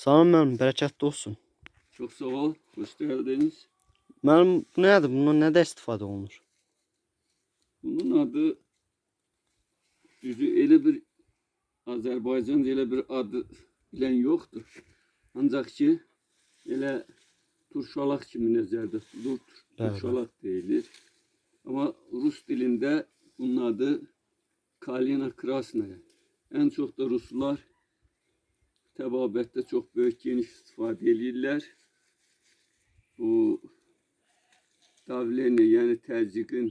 Sağ olun müəllim, bərəkətli olsun. Çok sağ ol. Hoş geldiniz. Müəllim, bu nədir? Bundan nədə istifadə olunur? Bunun adı düzü elə bir Azərbaycan elə bir adı bilən yoxdur. Ancaq ki elə turşalaq kimi nəzərdə tutulur. Turşalaq deyilir. Amma Rus dilində bunun adı Kalina Krasnaya. Ən çox da Ruslar təbabətdə çox böyük geniş istifadə edirlər. Bu davleni yəni təzyiqin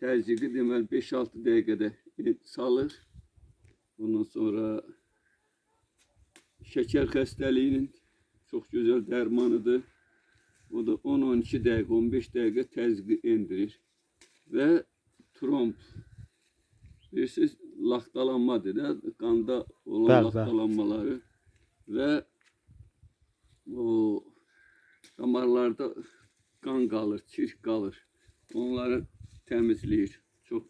təzyiqi deməli 5-6 dəqiqədə salır. Ondan sonra şeker xəstəliyinin çox gözəl dərmanıdır. O da 10-12 dəqiqə, 15 dəqiqə təzyiqi endirir. Və tromb bilirsiniz, laxtalanmadır da, qanda olan bəli. laxtalanmaları və o damarlarda qan qalır, çirk qalır. Onları təmizləyir. Çox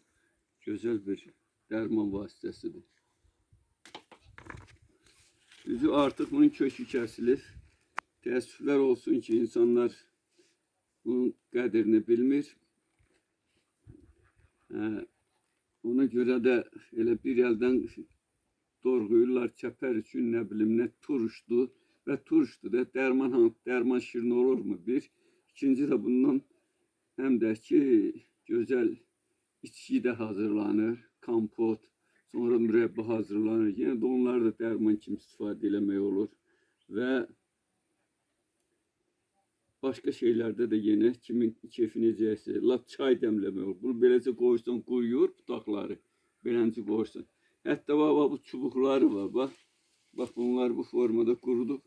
gözəl bir dərman vasitəsidir. Düzü artıq bunun kökü kəsilir. Təəssüflər olsun ki, insanlar bunun qədrini bilmir. Hə, ona görə də elə bir əldən dorğuyurlar çəpər üçün nə bilim nə turşdu və turşdu da dərman dərman şirin olurmu bir. İkinci də bundan həm də ki gözəl içki də hazırlanır, kompot, sonra mürəbbə hazırlanır. Yenə də onlar da dərman kimi istifadə eləmək olur və başqa şeylərdə də yenə kimin kefi necəsə, lap çay dəmləmək. Bunu beləcə qoysan quruyur budaqları, belənci qoysan. Hətta bax, bax, bu çubuqları var, bax. Bax bunlar bu formada qurudub.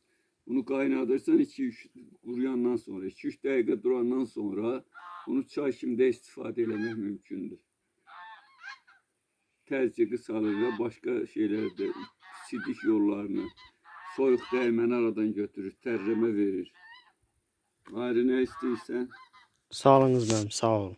Bunu qaynadırsan 2-3 quruyandan sonra, 2-3 dəqiqə durandan sonra bunu çay kimi də istifadə eləmək mümkündür. Təzyiqi salır və başqa şeylər də sidik yollarını, soyuq dəyməni aradan götürür, tərləmə verir. Ayrı nə istəyirsən? Sağ olunuz müəllim, sağ olun.